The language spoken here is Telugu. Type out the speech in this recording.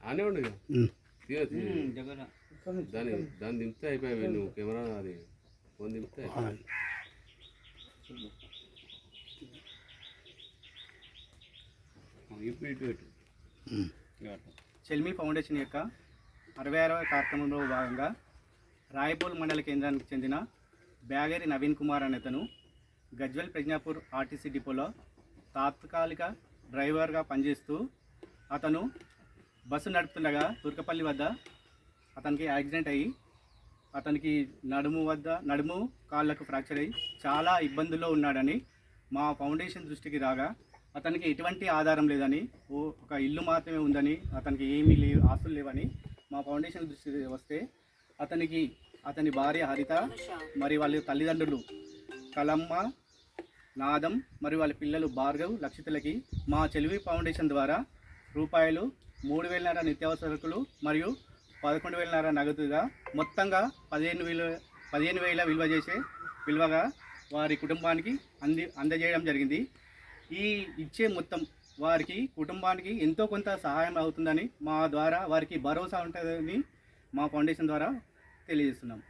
ఆనే ఉండు. దాన్ని దాన్ని దింపితే అయిపోయాయి నువ్వు కెమెరా అది. ఫోన్ దింపితే. చెల్మి ఫౌండేషన్ యొక్క అరవై ఆరవ కార్యక్రమంలో భాగంగా రాయపూల్ మండల కేంద్రానికి చెందిన బ్యాగరి నవీన్ కుమార్ అనే అతను గజ్వెల్ ప్రజ్ఞాపూర్ ఆర్టీసీ డిపోలో తాత్కాలిక డ్రైవర్గా పనిచేస్తూ అతను బస్సు నడుపుతుండగా తుర్కపల్లి వద్ద అతనికి యాక్సిడెంట్ అయ్యి అతనికి నడుము వద్ద నడుము కాళ్ళకు ఫ్రాక్చర్ అయ్యి చాలా ఇబ్బందుల్లో ఉన్నాడని మా ఫౌండేషన్ దృష్టికి రాగా అతనికి ఎటువంటి ఆధారం లేదని ఓ ఒక ఇల్లు మాత్రమే ఉందని అతనికి ఏమీ లేవు ఆస్తులు లేవని మా ఫౌండేషన్ దృష్టికి వస్తే అతనికి అతని భార్య హరిత మరి వాళ్ళ తల్లిదండ్రులు కలమ్మ నాదం మరి వాళ్ళ పిల్లలు భార్గవ్ లక్షితులకి మా చెలివి ఫౌండేషన్ ద్వారా రూపాయలు మూడు వేలన్నర నిత్యావసరకులు మరియు పదకొండు వేలన్నర నగదుగా మొత్తంగా పదిహేను వేల పదిహేను వేల విలువ చేసే విలువగా వారి కుటుంబానికి అంది అందజేయడం జరిగింది. ఈ ఇచ్చే మొత్తం వారికి కుటుంబానికి ఎంతో కొంత సహాయం అవుతుందని మా ద్వారా వారికి భరోసా ఉంటుందని మా ఫౌండేషన్ ద్వారా తెలియజేస్తున్నాం.